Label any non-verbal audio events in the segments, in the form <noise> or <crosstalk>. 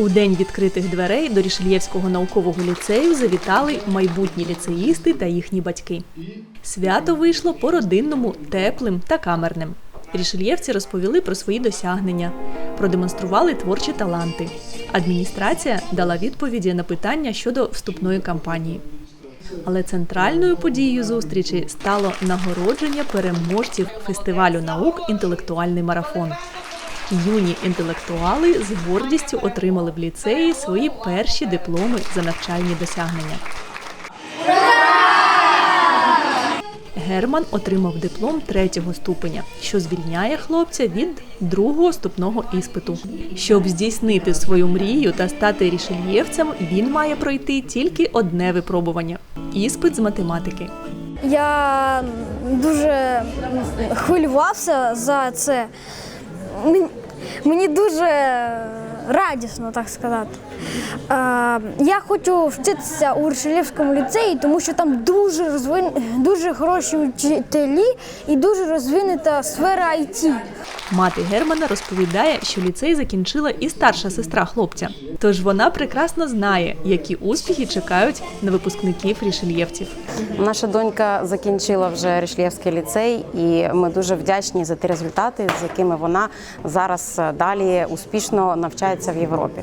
У день відкритих дверей до Рішельєвського наукового ліцею завітали майбутні ліцеїсти та їхні батьки. Свято вийшло по-родинному, теплим та камерним. Рішельєвці розповіли про свої досягнення, продемонстрували творчі таланти. Адміністрація дала відповіді на питання щодо вступної кампанії. Але центральною подією зустрічі стало нагородження переможців фестивалю наук Інтелектуальний марафон. Юні інтелектуали з гордістю отримали в ліцеї свої перші дипломи за навчальні досягнення. Герман отримав диплом третього ступеня, що звільняє хлопця від другого ступного іспиту. Щоб здійснити свою мрію та стати рішельєвцем, він має пройти тільки одне випробування іспит з математики. Я дуже хвилювався за це. Мен- Мені дуже радісно, так сказати. Е, Я хочу вчитися у Решелівському ліцеї, тому що там дуже розвин... дуже хороші вчителі і дуже розвинута сфера IT. Мати Германа розповідає, що ліцей закінчила і старша сестра хлопця. Тож вона прекрасно знає, які успіхи чекають на випускників рішельєвців. Наша донька закінчила вже Рішлєвський ліцей, і ми дуже вдячні за ті результати, з якими вона зараз е, далі успішно навчається в Європі.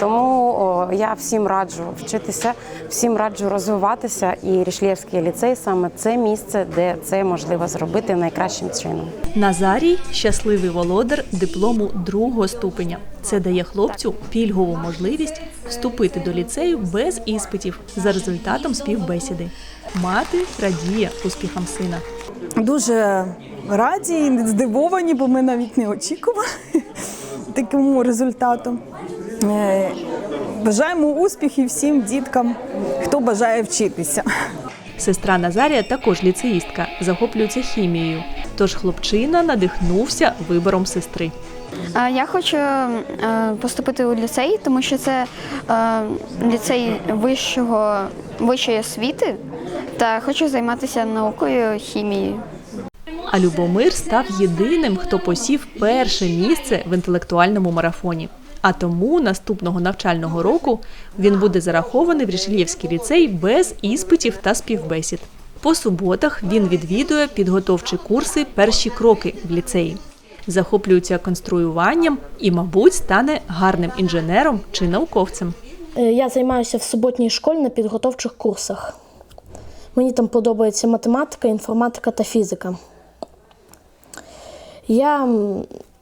Тому о, я всім раджу вчитися, всім раджу розвиватися. І Рішлєвський ліцей саме це місце, де це можливо зробити найкращим чином. Назарій щасливий володар диплому другого ступеня. Це дає хлопцю пільгову можливість вступити до ліцею без іспитів за результатом співбесіди. Мати радіє успіхам сина. Дуже раді і здивовані, бо ми навіть не очікували <laughs> такому результату. Е, Бажаємо успіхів всім діткам, хто бажає вчитися. Сестра Назарія також ліцеїстка, захоплюється хімією. Тож хлопчина надихнувся вибором сестри. Я хочу е, поступити у ліцей, тому що це е, ліцей вищого, вищої освіти, та хочу займатися наукою хімією. А Любомир став єдиним, хто посів перше місце в інтелектуальному марафоні. А тому наступного навчального року він буде зарахований в Рішельєвський ліцей без іспитів та співбесід. По суботах він відвідує підготовчі курси Перші кроки в ліцеї. Захоплюється конструюванням і, мабуть, стане гарним інженером чи науковцем. Е, Я займаюся в суботній школі на підготовчих курсах. Мені там подобається математика, інформатика та фізика. Я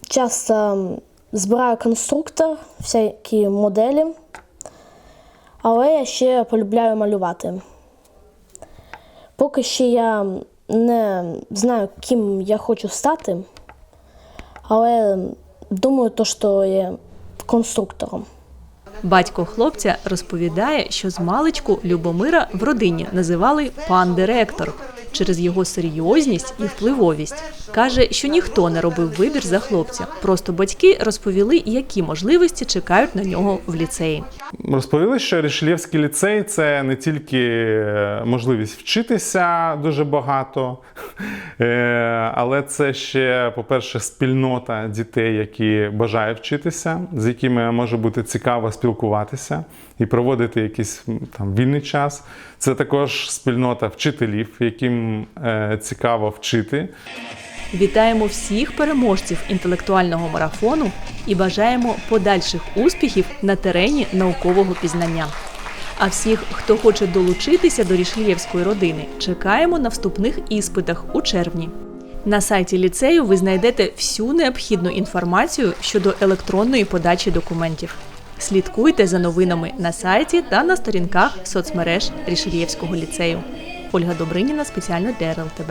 часто збираю конструктор, всякі моделі, але я ще полюбляю малювати. Поки ще я не знаю, ким я хочу стати, але думаю, то, що я конструктором. Батько хлопця розповідає, що з маличку Любомира в родині називали пан директор через його серйозність і впливовість. Каже, що ніхто не робив вибір за хлопця. Просто батьки розповіли, які можливості чекають на нього в ліцеї. Розповіли, що Рішелєвський ліцей це не тільки е, можливість вчитися дуже багато, але це ще, по-перше, спільнота дітей, які бажають вчитися, з якими може бути цікаво спілкуватися і проводити якийсь там вільний час. Це також спільнота вчителів, яким е, цікаво вчити. Вітаємо всіх переможців інтелектуального марафону і бажаємо подальших успіхів на терені наукового пізнання. А всіх, хто хоче долучитися до рішлієвської родини, чекаємо на вступних іспитах у червні. На сайті ліцею ви знайдете всю необхідну інформацію щодо електронної подачі документів. Слідкуйте за новинами на сайті та на сторінках соцмереж Рішельєвського ліцею. Ольга Добриніна спеціально для РЛТБ.